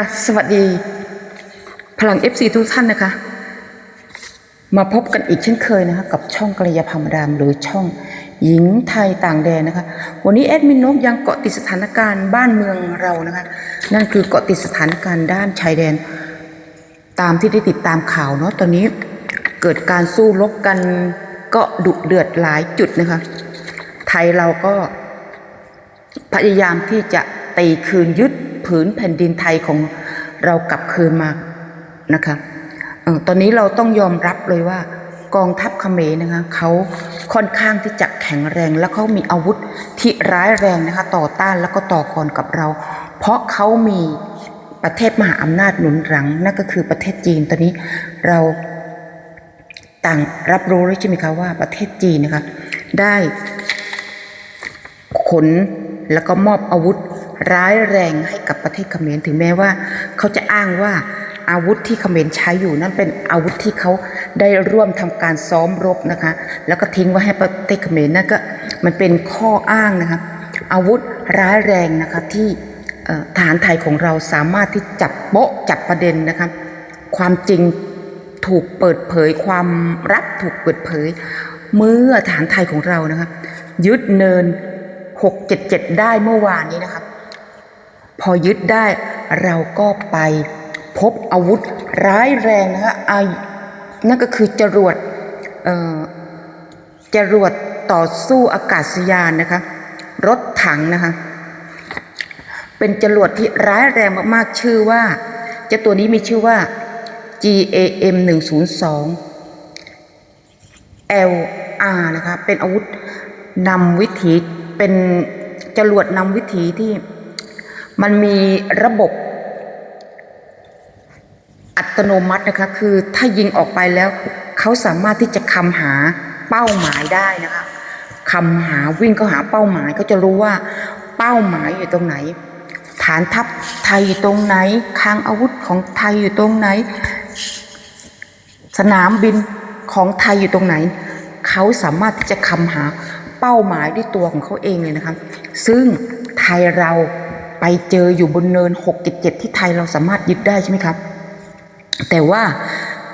ค่ะ สวัสดี พลัง FC ทุกท่านนะคะ มาพบกันอีกเช่นเคยนะคะ กับช่องกระยาพามดามหรือช่องหญิงไทยต่างแดนนะคะ วันนี้แอดมินนกยังเกาะติดสถานการณ์บ้านเมืองเรานะคะ นั่นคือเกาะติดสถานการณ์ด้านชายแดน ตามที่ได้ติดตามข่าวเนาะตอนนี้เกิดการสู้รบกันก็ดุเดือดหลายจุดนะคะ ไทยเราก็พยายามที่จะตีคืนยึด ผืนแผ่นดินไทยของเรากลับคืนมานะคะตอนนี้เราต้องยอมรับเลยว่ากองทัพเขมรนะคะเขาค่อนข้างที่จะแข็งแรงและเขามีอาวุธที่ร้ายแรงนะคะต่อต้านแล้วก็ต่อกรกับเรา เพราะเขามีประเทศมหาอำนาจหนุนหลังนั่นก็คือประเทศจีนตอนนี้เราต่างรับรู้แล้วใช่ไหมคะว่าประเทศจีนนะคะได้ขนแล้วก็มอบอาวุธ ร้ายแรงให้กับประเทศเขมรถึงแม้ว่า เขาจะอ้างว่าอาวุธที่เขมรใช้อยู่นั่นเป็นอาวุธที่เขาได้ร่วมทำการซ้อมรบนะคะ แล้วก็ทิ้งไว้ให้ประเทศเขมรนั่นก็มันเป็นข้ออ้างนะคะอาวุธร้ายแรงนะคะที่เอ่อทหารไทยของเราสามารถที่จับโป๊ะจับประเด็นนะคะความจริงถูกเปิดเผยความลับถูกเปิดเผย เมื่อฐานไทยของเรานะครับยึดเนิน 677 ได้เมื่อวานนี้นะครับพ อยึดได้เราก็ไปพบอาวุธร้ายแรงนะคะไอนั่นก็คือจรวดเอ่อจรวดต่อสู้อากาศยานนะคะ รถถังนะคะ เป็นจรวดที่ร้ายแรงมากๆชื่อว่าเจ้าตัวนี้มีชื่อว่า GAM 102 LR นะคะ เป็นอาวุธนำวิถีเป็นจรวดนำวิถีที่ มันมีระบบอัตโนมัตินะคะ คือถ้ายิงออกไปแล้วเขาสามารถที่จะคำหาเป้าหมายได้นะคะคำหาวิ่งเข้าหาเป้าหมายก็จะรู้ว่าเป้าหมายอยู่ตรงไหน ฐานทัพไทยอยู่ตรงไหนคลังอาวุธของไทยอยู่ตรงไหน สนามบินของไทยอยู่ตรงไหน เขาสามารถที่จะคำหาเป้าหมายด้วยตัวของเขาเองเลยนะคะ ซึ่งไทยเรา ไปเจออยู่บนเนิน677ที่ไทยเราสามารถยึดได้ใช่ไหมครับ แต่ว่า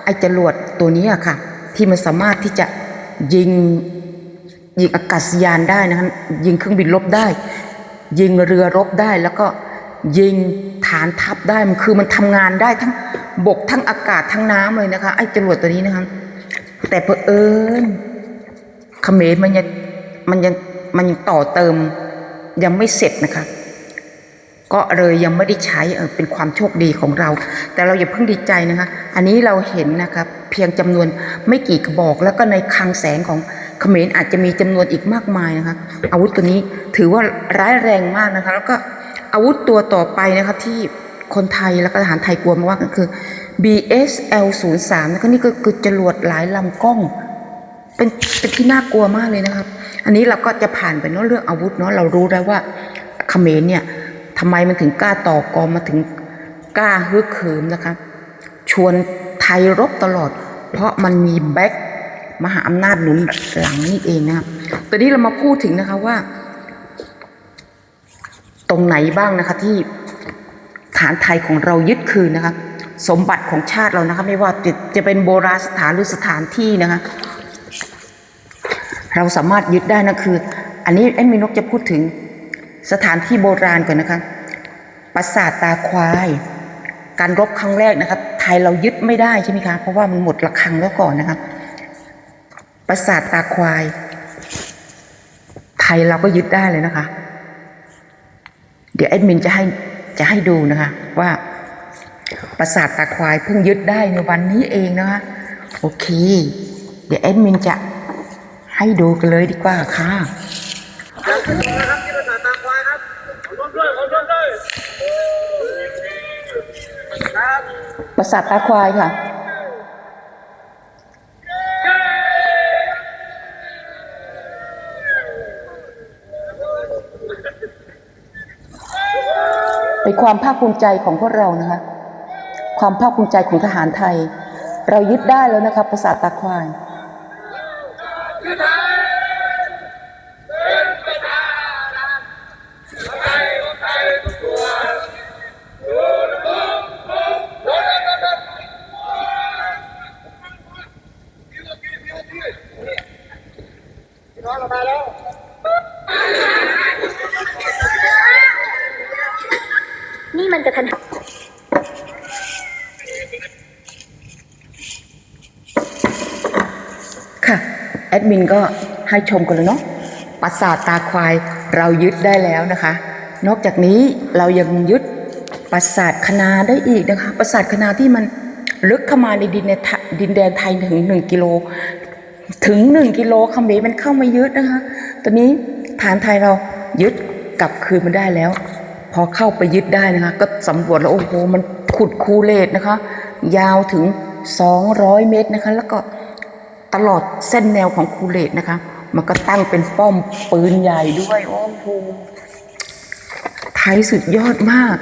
ไอ้จรวดตัวนี้อะค่ะ ที่มันสามารถที่จะยิงยิงอากาศยานได้นะคะยิงเครื่องบินรบได้ ยิงเรือรบได้แล้วก็ยิงฐานทัพได้มันคือมันทำงานได้ทั้งบกทั้งอากาศทั้งน้ำเลยนะคะ ไอ้จรวดตัวนี้นะคะแต่เผอิญเขมรมันยังมันยังมันยังต่อเติมยังไม่เสร็จนะคะ ก็เลยยังไม่ได้ใช้เออเป็นความโชคดีของเรา แต่เราอย่าเพิ่งดีใจนะคะ อันนี้เราเห็นนะครับเพียงจำนวนไม่กี่กระบอก แล้วก็ในคลังแสงของเขมรอาจจะมีจำนวนอีกมากมายนะคะอาวุธตัวนี้ถือว่าร้ายแรงมากนะคะ แล้วก็อาวุธตัวต่อไปนะคะที่คนไทยแล้วก็ทหารไทยกลัวมากก็คือ BSL 0 3นะคะนี่ก็คือจรวดหลายลำกล้อง เป็นเป็นที่น่ากลัวมากเลยนะครับ อันนี้เราก็จะผ่านไปเนาะเรื่องอาวุธเนาะเรารู้แล้วว่าเขมรเนี่ย ทำไมมันถึงกล้าต่อกรมาถึงกล้าฮึกเหิมนะคะ ชวนไทยรบตลอด เพราะมันมีแบ็คมหาอำนาจหนุนหลังนี่เองนะครับตอนนี้เรามาพูดถึงนะคะว่า ตรงไหนบ้างนะคะที่ฐานไทยของเรายึดคืนนะคะสมบัติของชาติเรานะคะ ไม่ว่าจะจะเป็นโบราณสถานหรือสถานที่นะคะ เราสามารถยึดได้นะคือ อันนี้แอดมินกจะพูดถึงสถานที่โบราณก่อนนะคะ ปราสาทตาควาย การรบครั้งแรกนะคะไทยเรายึดไม่ได้ใช่ไหมคะเพราะว่ามันหมดระฆังแล้วก่อนนะคะปราสาทตาควาย ไทยเราก็ยึดได้เลยนะคะ เดี๋ยวแอดมินจะให้จะให้ดูนะคะ ว่าปราสาทตาควายเพิ่งยึดได้ในวันนี้เองนะคะโอเค เดี๋ยวแอดมินจะให้ดูกันเลยดีกว่าค่ะ นะครับที่ประสาทตาควายครับขอร่วมด้วยขอร่วมด้วยครับ ปราสาทตาควายค่ะ เป็นความภาคภูมิใจของพวกเรานะคะ ความภาคภูมิใจของทหารไทย เรายึดได้แล้วนะคะปราสาทตาควาย นี่มันจะทันค่ะ แอดมินก็ให้ชมกันแล้วเนาะปราสาทตาควายเรายึดได้แล้วนะคะ นอกจากนี้เรายังยึดปราสาทคณาได้อีกนะคะ ปราสาทคณาที่มันลึกเข้ามาในดินในดินแดนไทยถึงหนึ่งกิโล ถึงหนึ่งกิโลเขมรมันเข้ามายึดนะคะ ตอนนี้ฐานไทยเรายึดกลับคืนมาได้แล้ว พอเข้าไปยึดได้นะคะ ก็สำรวจแล้วโอ้โหมันขุดคูเลตนะคะ ยาวถึง 200 เมตรนะคะ แล้วก็ตลอดเส้นแนวของคูเลตนะคะ มันก็ตั้งเป็นป้อมปืนใหญ่ด้วยโอ้โหไทยสุดยอดมาก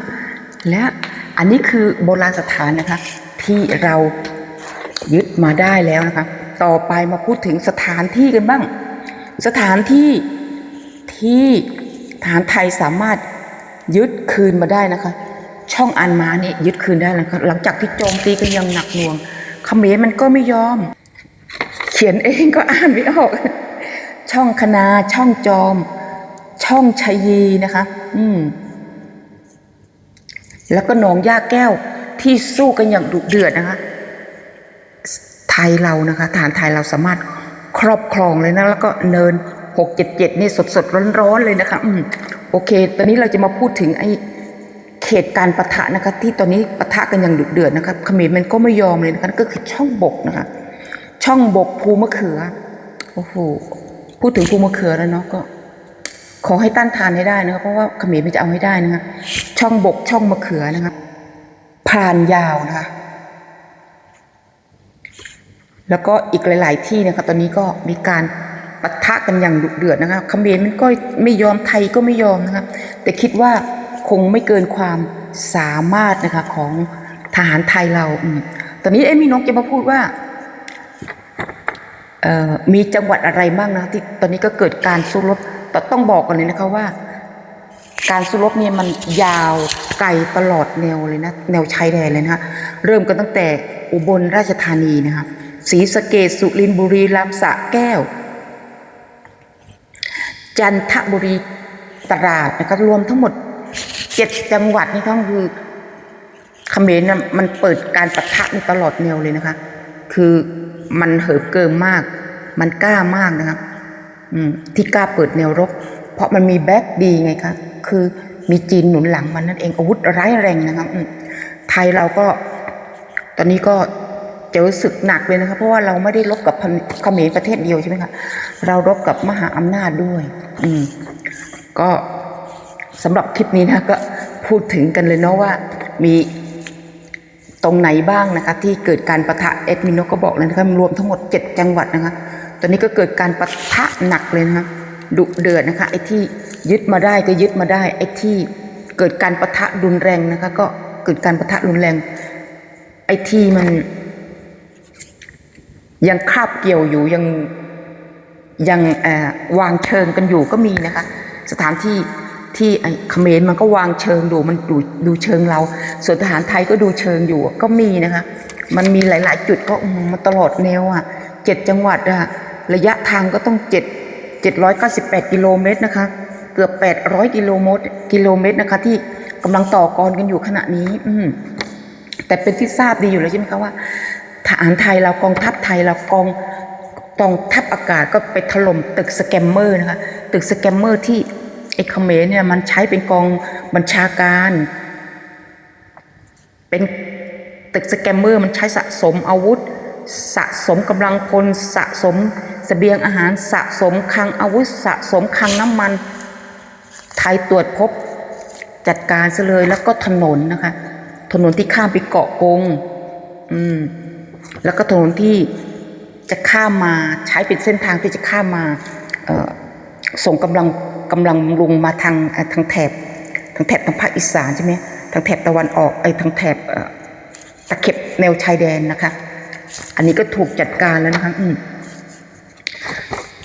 และอันนี้คือโบราณสถานนะคะ ที่เรายึดมาได้แล้วนะคะ ต่อไปมาพูดถึงสถานที่กันบ้าง สถานที่ที่ทหารไทยสามารถยึดคืนมาได้นะคะ ช่องอันมาเนี่ยยึดคืนได้แล้วนะคะหลังจากที่โจมตีกันอยังหนักหน่วงเขมรมันก็ไม่ยอม เขียนเองก็อ่านไม่ออก ช่องคณาช่องจอม ช่องชัยยีนะคะ อืม แล้วก็หนองย่าแก้วที่สู้กันอย่างดุเดือดนะคะ ไทยเรานะคะฐานไทยเราสามารถครอบครองเลยนะ แล้วก็เนินหกเจ็ดเจ็ดนี่สดสดร้อนร้อนๆเลยนะคะ อืมโอเค ตอนนี้เราจะมาพูดถึงไอ้เขตการประทะนะคะ ที่ตอนนี้ประทะกันอย่างดุเดือดนะคะเขมรมันก็ไม่ยอมเลยนะคะก็คือช่องบกนะคะ ช่องบกภูมะเขือโอ้โหพูดถึงภูมะเขือแล้วเนาะก็ ขอให้ต้านทานให้ได้นะคะเพราะว่าเขมรมันจะเอาให้ได้นะคะช่องบกช่องมะเขือนะคะพรานยาวนะคะ แล้วก็อีกหลาย ๆ ที่นะคะตอนนี้ก็มีการปะทะกันอย่างดุเดือดนะคะเขมรมันก็ไม่ยอมไทยก็ไม่ยอมนะคะแต่คิดว่าคงไม่เกินความสามารถนะคะของทหารไทยเราอตอนนี้เอ็มมีนกจะมาพูดว่ามีจังหวัดอะไรบ้างนะที่ตอนนี้ก็เกิดการสู้รบแต่ต้องบอกกันเลยนะคะว่า การสู้รบเนี่ยมันยาวไกลตลอดแนวเลยนะแนวชายแดนเลยนะคะเริ่มกันตั้งแต่อุบลราชธานีนะคะ ศรีสะเกษสุรินบุรีรัมสะแก้ว จันทบุรีตราดนะคะรวมทั้งหมดเจ็ดจังหวัดนี่ก็คือเขมรน่ะมันเปิดการปะทะตลอดแนวเลยนะคะ คือมันเหิมเกิมมาก มันกล้ามากนะคะอืมที่กล้าเปิดแนวรบ เพราะมันมีแบ็กดีไงคะคือมีจีนหนุนหลังมันนั่นเองอาวุธร้ายแรงนะคะอืมไทยเราก็ตอนนี้ก็ เจอศึกหนักเลยนะคะเพราะว่าเราไม่ได้รบกับเขมรประเทศเดียวใช่ไหมคะเรารบกับมหาอำนาจด้วย อืม ก็สำหรับคลิปนี้นะก็พูดถึงกันเลยเนาะว่ามีตรงไหนบ้างนะคะ ที่เกิดการประทะเอ็ดมินโนก็บอกเลยนะคะรวมทั้งหมด 7 จังหวัดนะคะ ตอนนี้ก็เกิดการประทะหนักเลยนะคะดุเดือดนะคะ ไอ้ที่ยึดมาได้ก็ยึดมาได้ ไอ้ที่เกิดการประทะรุนแรงนะคะ ก็เกิดการประทะรุนแรง ไอ้ที่มัน ยังคาบเกี่ยวอยู่ยังยังวางเชิงกันอยู่ก็มีนะคะ สถานที่ที่ไอ้เขมรมันก็วางเชิงดูมันดูดูเชิงเรา ส่วนทหารไทยก็ดูเชิงอยู่ก็มีนะคะ มันมีหลาย ๆ จุดก็มาตลอดแนวอะเจ็ดจังหวัดอะระยะทางก็ต้องเจ็ดเจ็ดร้อยเก้าสิบแปดกิโลเมตรนะคะ เกือบแปดร้อยกิโลเมตรกิโลเมตรนะคะ ที่กำลังต่อกรกันอยู่ขณะนี้ อืแต่เป็นที่ทราบดีอยู่แล้วใช่ไหมคะว่า หารไทยเรากองทัพไทยเรากองกองทัพอากาศก็ไปถล่มตึกสแกมเมอร์นะคะตึกสแกมเมอร์ที่ไอ้เขมรเนี่ยมันใช้เป็นกองบัญชาการ เป็นตึกสแกมเมอร์มันใช้สะสมอาวุธ สะสมกำลังพลสะสมเสบียงอาหารสะสมคลังอาวุธ สะสมคลังน้ำมัน ไทยตรวจพบจัดการซะเลยแล้วก็ถนนนะคะ ถนนที่ข้ามไปเกาะกง อืม แล้วก็ถนนที่จะข้ามมาใช้เป็นเส้นทางที่จะข้ามมาส่งกำลังกำลังลงมาทางทางแถบทางแถบทางภาคอีสานใช่ไหมทางแถบตะวันออกไอ้ทางแถบตะเข็บแนวชายแดนนะคะ อันนี้ก็ถูกจัดการแล้วนะคะ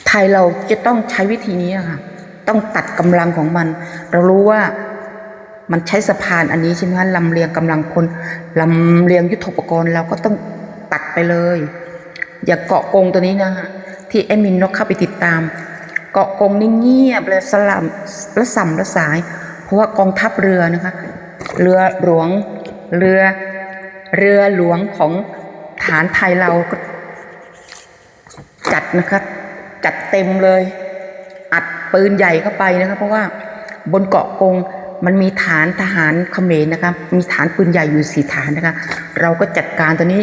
ไทยเราจะต้องใช้วิธีนี้ค่ะ ต้องตัดกำลังของมัน เรารู้ว่ามันใช้สะพานอันนี้ใช่ไหมคะลำเลียงกำลังพลลำเลียงยุทธปกรณ์เราก็ต้อง ตัดไปเลย อย่าเกาะกงตัวนี้นะฮะที่แอมินนกเข้าไปติดตาม เกาะกงนี่เงียบเลยสลัมละสัมละสาย เพราะว่ากองทัพเรือนะคะ เรือหลวงเรือเรือหลวงของฐานไทยเราก็จัดนะคะจัดเต็มเลย อัดปืนใหญ่เข้าไปนะคะเพราะว่าบนเกาะกงมันมีฐานทหารเขมรนะคะมีฐานปืนใหญ่อยู่สี่ฐานนะคะ เราก็จัดการตัวนี้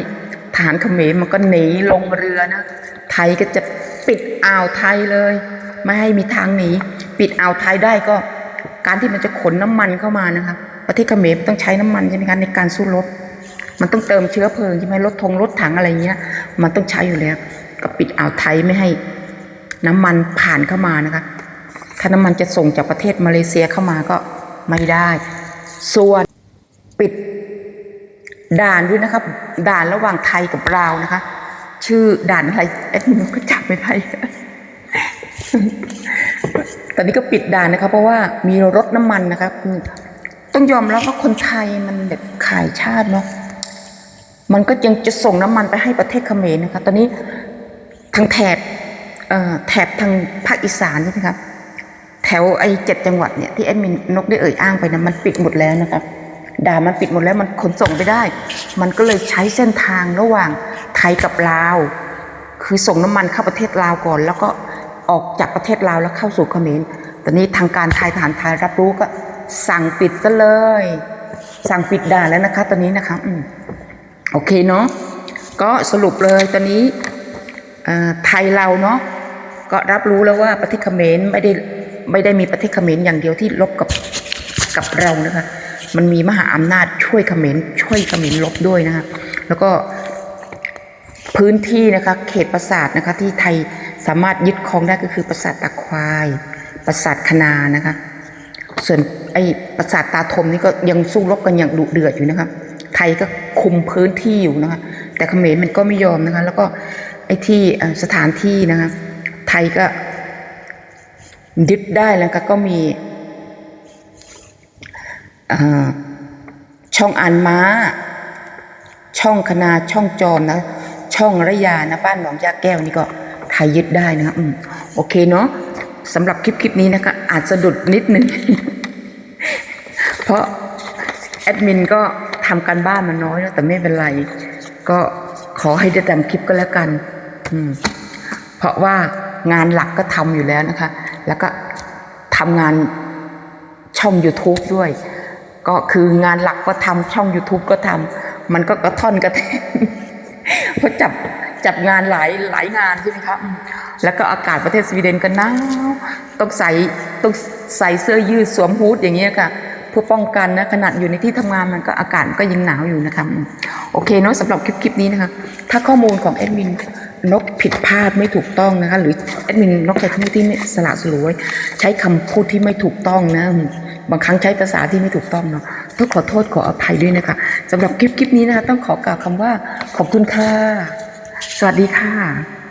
ฐานเขมรมันก็หนีลงเรือนะไทยก็จะปิดอ่าวไทยเลย ไม่ให้มีทางหนีปิดอ่าวไทยได้ก็การที่มันจะขนน้ำมันเข้ามานะคะประเทศเขมรต้องใช้น้ำมันใช่ไหมคะในการสู้รบ มันต้องเติมเชื้อเพลิงใช่ไหมรถทงรถถังอะไรเงี้ย มันต้องใช้อยู่แล้วก็ปิดอ่าวไทยไม่ให้น้ำมันผ่านเข้ามานะคะ ถ้าน้ำมันจะส่งจากประเทศมาเลเซียเข้ามาก็ไม่ได้ ส่วนปิด ด่านด้วยนะครับ ด่านระหว่างไทยกับลาวนะคะ ชื่อด่านอะไรแอดมินก็จับไม่ได้ตอนนี้ก็ปิดด่านนะคะเพราะว่ามีรถน้ำมันนะคะคือต้องยอมรับว่าคนไทยมันแบบขายชาติเนาะมันก็ยังจะส่งน้ำมันไปให้ประเทศเขมรนะคะ ตอนนี้ทางแถบแถบทางภาคอีสานใช่ไหมครับแถวไอ้เจ็ดจังหวัดเนี่ยที่แอดมินนกได้เอ่ยอ้างไปนะมันปิดหมดแล้วนะครับ ด่านมันปิดหมดแล้วมันขนส่งไปได้ มันก็เลยใช้เส้นทางระหว่างไทยกับลาว คือส่งน้ำมันเข้าประเทศลาวก่อน แล้วก็ออกจากประเทศลาวแล้วเข้าสู่เขมร ตอนนี้ทางการไทยทหารไทยรับรู้ก็สั่งปิดซะเลย สั่งปิดด่านแล้วนะคะ ตอนนี้นะคะอืมโอเคเนาะ ก็สรุปเลยตอนนี้ไทยเราเนาะก็รับรู้แล้วว่าประเทศเขมรไม่ได้ไม่ได้มีประเทศเขมรอย่างเดียวที่ลบกับกับเรานะคะ มันมีมหาอำนาจช่วยเขมรช่วยเขมรลบด้วยนะคะแล้วก็พื้นที่นะคะเขตปราสาทนะคะที่ไทยสามารถยึดครองได้ก็คือปราสาทตาควายปราสาทคนานะคะส่วนไอ้ปราสาทตาทมนี่ก็ยังสู้รบกันอย่างดุเดือดอยู่นะครับไทยก็คุมพื้นที่อยู่นะคะแต่เขมรมันก็ไม่ยอมนะคะแล้วก็ไอ้ที่สถานที่นะคะไทยก็ยึดได้แล้วก็มี ช่องอันม้า ช่องคณาช่องจอมนะ ช่องระยานะบ้านหนองยาแก้วนี่ก็ไทยยึดได้นะอืมโอเคเนาะสำหรับคลิปคลิปนี้นะคะอาจสะดุดนิดนึง เพราะแอดมินก็ทำการบ้านมาน้อยแล้วแต่ไม่เป็นไร ก็ขอให้ได้ทำคลิปก็แล้วกัน อืม เพราะว่างานหลักก็ทำอยู่แล้วนะคะ แล้วก็ทำงานช่อง YouTube ด้วย ก็คืองานหลักก็ทำช่อง YouTube ก็ทำมันก็กระท่อนกระแทนเพราะจับจับงานหลายหลายงานใช่ไหมครับแล้วก็อากาศประเทศสวีเดนก็หนาวต้องใส่ต้องใส่เสื้อยืดสวมฮูดอย่างเงี้ยค่ะเพื่อป้องกันนะขนาดอยู่ในที่ทำงานมันก็อากาศก็ยังหนาวอยู่นะคะโอเคเนาะสำหรับคลิปคลิปนี้นะคะ ถ้าข้อมูลของแอดมินนกผิดพลาดไม่ถูกต้องนะคะหรือแอดมินนกใช้คำพูดที่ไม่สละสลวยใช้คำพูดที่ไม่ถูกต้องนะ บางครั้งใช้ภาษาที่ไม่ถูกต้องเนาะต้องขอโทษขออภัยด้วยนะคะสำหรับคลิปคลิปนี้นะคะต้องขอกล่าวคำว่าขอบคุณค่ะ สวัสดีค่ะ